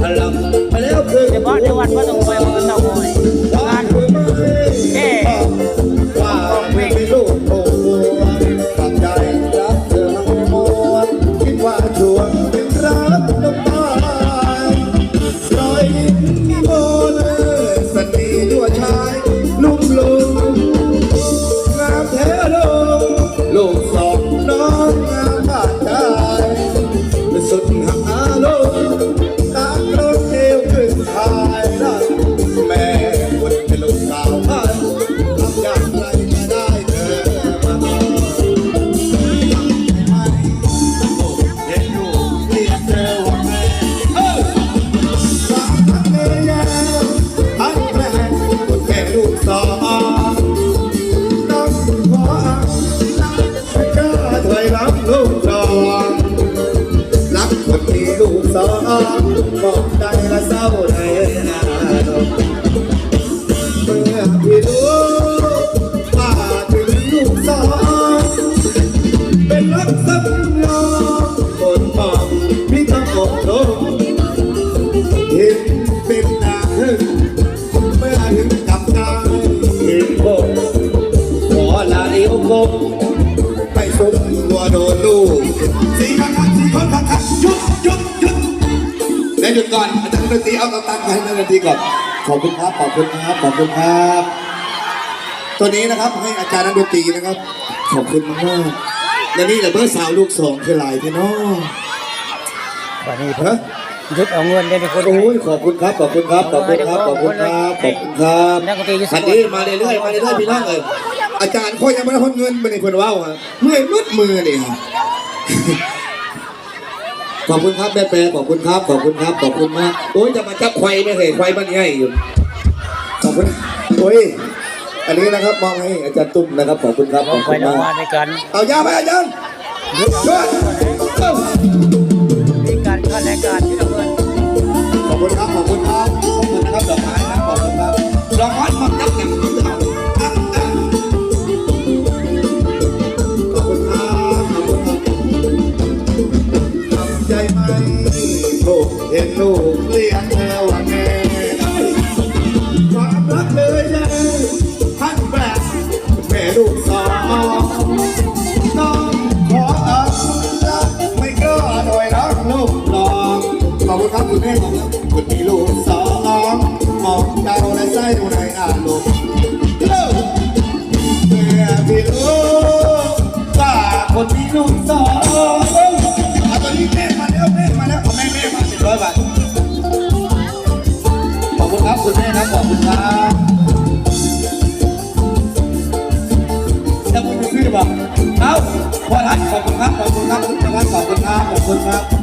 พลังไปแล้วคือเฉพาะในวันพระสงไปมันก็ต้องคอ สองบอกใจละเศร้าในนาดงเมื่อพี่รู้ว่าถึงลูกสองเป็นรักสัญญาคนบอกพี่ต้องอกลงเห็นเป็นดาขึ้นเมื่อถึงกับตาเห็นผมขอลาเอวคงไปสุดตัวโดนลูกสี่ครั้งครับสี่คนครั้งค หยุดก่อนอาจารย์ดนตรีเอาตังค์ให้นักดนตรีก่อน ขอบคุณครับ ขอบคุณครับ ขอบคุณครับ ตัวนี้นะครับให้อาจารย์นักดนตรีนะครับ ขอบคุณมากๆและนี่แหละเบอร์สาวลูกสองคือลายพี่น้องวันนี้ฮะยึดเอาเงินได้ในคนโอ้ยขอบคุณครับ ขอบคุณครับ ขอบคุณครับ ขอบคุณครับ ขอบคุณครับอันนี้มาเรื่อยๆ มาเรื่อยๆ พี่น้องเอ้ยอาจารย์ค่อยยังไม่ได้พ้นเงินมาในเพิ่นว่าวฮะเมื่อยมืดมือนี่ฮะ ขอบคุณครับแม่แปรขอบคุณครับ ขอบคุณครับ ขอบคุณมาก โอ้ยจะมาจับควายไม่เคยควายมันให้อยู่ ขอบคุณโอ้ย อันนี้นะครับมองให้อาจารย์ตุ้มนะครับ ขอบคุณครับ ขอบไปคุณนอมากนด้วยกันเอายาไปอาจารย์ยึดเอาช่วยเอ้ามีการขั้นรายการที่เราเงินขอบคุณครับ ขอบคุณครับ ห็นลูกเลี้ยงเธอว่าแม่ความรักเลยเลยท่านแบบแม่ลูกสองน้องขออับรักไม่กล้าหน่อยรักลูกหลองขอบคุณครับคุณแม่ขอบคุณคุณมีลูกสองมองเจ้าและไส้ดูในอารมณ์เลิกเมื่อพี่รู้ว่าคนมีลูกสอง คุณครับคุณแม่ครับขอบคุณครับจะคุณจะซื้อบอกเอ้าพอทัดขอบคุณครับขอบคุณครับคุณพัดขอบคุณครับขอบคุณครับ